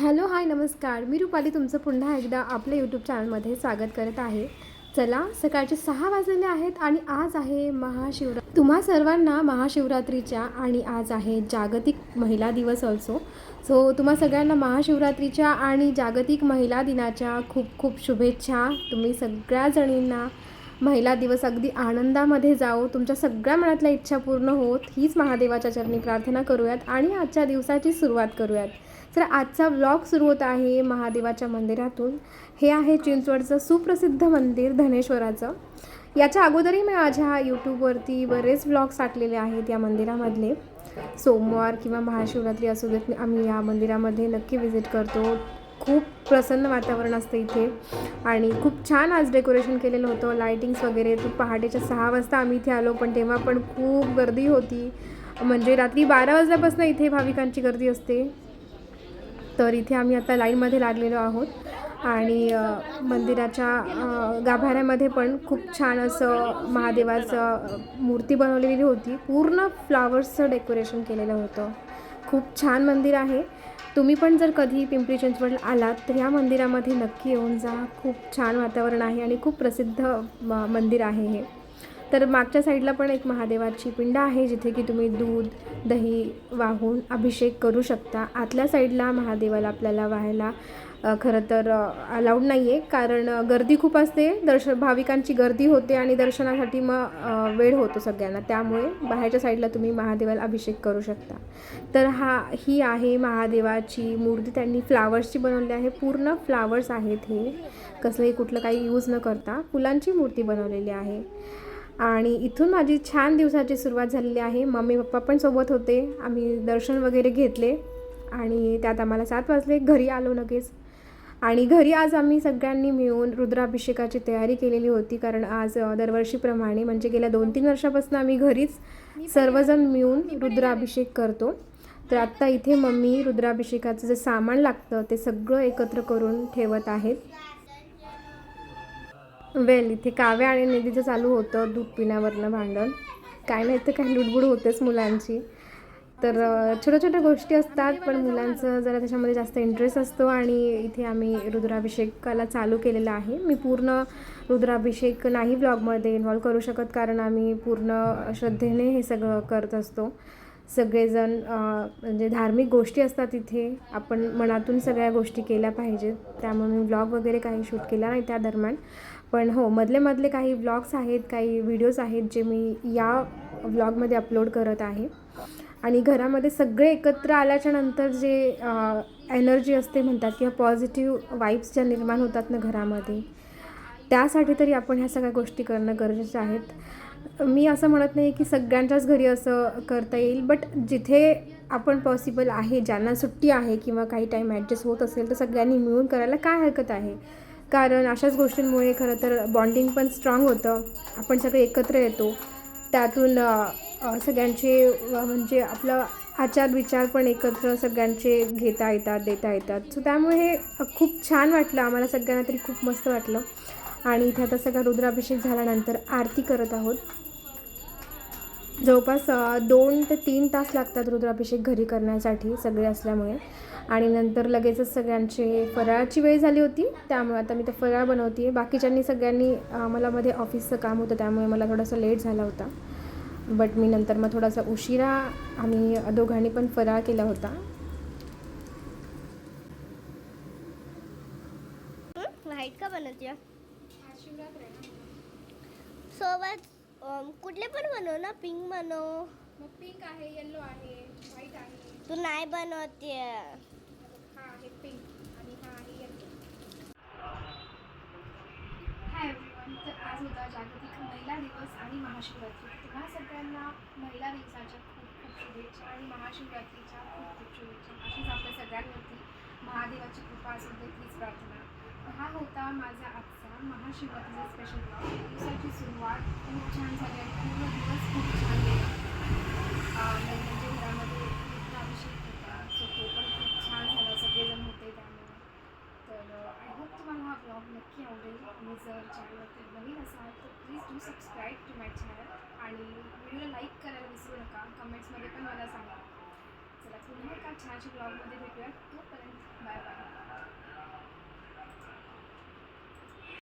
Hello hi नमस्कार. मी रुपाली तुमचं पुन्हा एकदा आपल्या यूट्यूब चॅनलमध्ये स्वागत करत आहे. चला सकाळचे सहा वाजलेले आहेत आणि आज आहे महाशिवरा तुम्हा सर्वांना महाशिवरात्रीच्या आणि आज आहे जागतिक महिला दिवस ऑल्सो सो तुम्हा सगळ्यांना महाशिवरात्रीच्या आणि जागतिक महिला दिनाच्या खूप खूप शुभेच्छा. तुम्ही सगळ्या जणींना महिला दिवस अगदी आनंदामध्ये जाओ. तुमच्या सगळ्या मनातल्या इच्छा पूर्ण होत. हीच महादेवाच्या चरणी प्रार्थना करूयात आणि आजच्या दिवसाची सुरुवात करूयात. तर आजचा व्लॉग सुरू होत आहे महादेवाच्या मंदिरातून. हे आहे चिंचवडचं सुप्रसिद्ध मंदिर धनेश्वराचं. याच्या अगोदरही मी माझ्या यूट्यूबवरती बरेच व्लॉग्स साठलेले आहेत या मंदिरामधले. सोमवार किंवा महाशिवरात्री असू देत आम्ही या मंदिरामध्ये नक्की व्हिजिट करतो. खूप प्रसन्न वातावरण असतं इथे. आणि खूप छान आज डेकोरेशन केलेलं होतं लायटिंग्स वगैरे. तू पहाटेच्या सहा वाजता आम्ही इथे आलो पण तेव्हा पण खूप गर्दी होती. म्हणजे रात्री बारा वाजल्यापासून इथे भाविकांची गर्दी असते. तर इथे आम्ही आता लाईनमध्ये लागलेलो आहोत. आणि मंदिराच्या गाभाऱ्यामध्ये पण खूप छान असं महादेवाचं मूर्ती बनवलेली होती. पूर्ण फ्लावर्सचं डेकोरेशन केलेलं होतं. खूप छान मंदिर आहे. तुम्ही पण जर कधी पिंपरी चिंचवडला आलात तर या मंदिरामध्ये नक्की येऊन जा. खूप छान वातावरण आहे आणि खूप प्रसिद्ध म मंदिर आहे हे. तर मागच्या साईडला पण एक महादेवाची पिंड आहे जिथे की तुम्ही दूध दही वाहून अभिषेक करू शकता. आतल्या साईडला महादेवाला आपल्याला व्हायला खरं तर अलाउड नाही आहे कारण गर्दी खूप असते. दर्शन भाविकांची गर्दी होते आणि दर्शनासाठी मग वेळ होतो सगळ्यांना. त्यामुळे बाहेरच्या साईडला तुम्ही महादेवाला अभिषेक करू शकता. तर हा ही आहे महादेवाची मूर्ती. त्यांनी फ्लावर्सची बनवली आहे. पूर्ण फ्लावर्स आहेत हे. कसलंही कुठलं काही यूज न करता फुलांची मूर्ती बनवलेली आहे. आणि इथून माझी छान दिवसाची सुरुवात झालेली आहे. मम्मी पप्पा पण सोबत होते. आम्ही दर्शन वगैरे घेतले. आणि त्यात आम्हाला सात वाजले. घरी आलो लगेच. आणि घरी आज आम्ही सगळ्यांनी मिळून रुद्राभिषेकाची तयारी केलेली होती. कारण आज दरवर्षीप्रमाणे म्हणजे गेल्या दोन तीन वर्षापासून आम्ही घरीच सर्वजण मिळून रुद्राभिषेक करतो. तर आत्ता इथे मम्मी रुद्राभिषेकाचं जे सामान लागतं ते सगळं एकत्र करून ठेवत आहेत. वेल इथे काव्या आणि निधीचं चालू होतं दूध पिण्यावरनं भांडण. काय नाही तर काही लुडबुड होतेच मुलांची. तर छोट्या छोट्या गोष्टी असतात पण मुलांचं जरा त्याच्यामध्ये जास्त इंटरेस्ट असतो आणि इथे आम्ही रुद्राभिषेकाला चालू केलेला आहे. मी पूर्ण रुद्राभिषेक नाही ब्लॉगमध्ये इन्व्हॉल्व करू शकत कारण आम्ही पूर्ण श्रद्धेने हे सगळं करत असतो. सगळेजण म्हणजे धार्मिक गोष्टी असतात इथे. आपण मनातून सगळ्या गोष्टी केल्या पाहिजेत. त्यामुळे मी ब्लॉग वगैरे काही शूट केला नाही त्या दरम्यान. पण हो मधले मधले काही ब्लॉग्स आहेत काही व्हिडिओज आहेत जे मी या व्लॉगमध्ये अपलोड करत आहे. आणि घरामध्ये सगळे एकत्र आल्याच्यानंतर जे एनर्जी असते म्हणतात किंवा पॉझिटिव्ह वाईब्स ज्या निर्माण होतात ना घरामध्ये त्यासाठी तरी आपण ह्या सगळ्या गोष्टी करणं गरजेचं आहेत मी असं म्हणत नाही की सगळ्यांच्याच घरी असं करता येईल बट जिथे आपण पॉसिबल आहे ज्यांना सुट्टी आहे किंवा काही टाईम ॲडजस्ट होत असेल तर सगळ्यांनी मिळून करायला काय हरकत आहे? कारण अशाच गोष्टींमुळे खरं तर बॉन्डिंग पण स्ट्रॉंग होतं. आपण सगळे एकत्र येतो. त्यातून सगळ्यांचे म्हणजे आपलं आचार विचार पण एकत्र सगळ्यांचे घेता येतात देता येतात. सो त्यामुळे हे खूप छान वाटलं. आम्हाला सगळ्यांना तरी खूप मस्त वाटलं. आणि इथे आता सगळा रुद्राभिषेक झाल्यानंतर आरती करत आहोत. जवळपास दोन ते तीन तास लागतात रुद्राभिषेक घरी करण्यासाठी सगळे असल्यामुळे. आणि नंतर लगेचच सगळ्यांचे फराळाची वेळ झाली होती त्यामुळे आता मी ते फराळ बनवते आहे बाकीच्यांनी सगळ्यांनी मला मध्ये ऑफिसचं काम होतं त्यामुळे मला थोडासा लेट झाला होता. बट मी नंतर मग थोडासा उशिरा आम्ही दोघांनी पण फराळ केला होता. व्हाईट का बनवते सोबत कुठले पण बनव ना पिंक बनव. पिंक आहे येल्लो आहे व्हाईट आहे. तू नाही बनवते हा आहे पिंक आणि हा आहे येल्लो हाय एव्हरीवन तर आज होता जागतिक महिला दिवस आणि महाशिवरात्री. तुम्हा सगळ्यांना महिला दिवसाच्या खूप खूप शुभेच्छा आणि महाशिवरात्रीच्या खूप खूप शुभेच्छा. अशीच आपल्या सगळ्यांवरती महादेवाची कृपा असू दे हीच प्रार्थना. हा होता माझा आजचा महाशिवरात्रीचा स्पेशल ब्लॉग दिवसाची सुरुवात खूप छान झाली आणि पूर्ण दिवस खूप छान गेला. म्हणजे घरामध्ये अभिषेक होता सो तो पण खूप छान झाला. सगळेजण होते त्यामुळे. तर आय होप तुम्हाला हा ब्लॉग नक्की आवडेल. आणि जर channel please do subscribe to my channel आणि व्हिडिओ लाईक करायला विसरू नका. कमेंट्समध्ये पण मला सांगा. चला पुन्हा एका छानशा ब्लॉगमध्ये भेटूयात. तोपर्यंत बाय बाय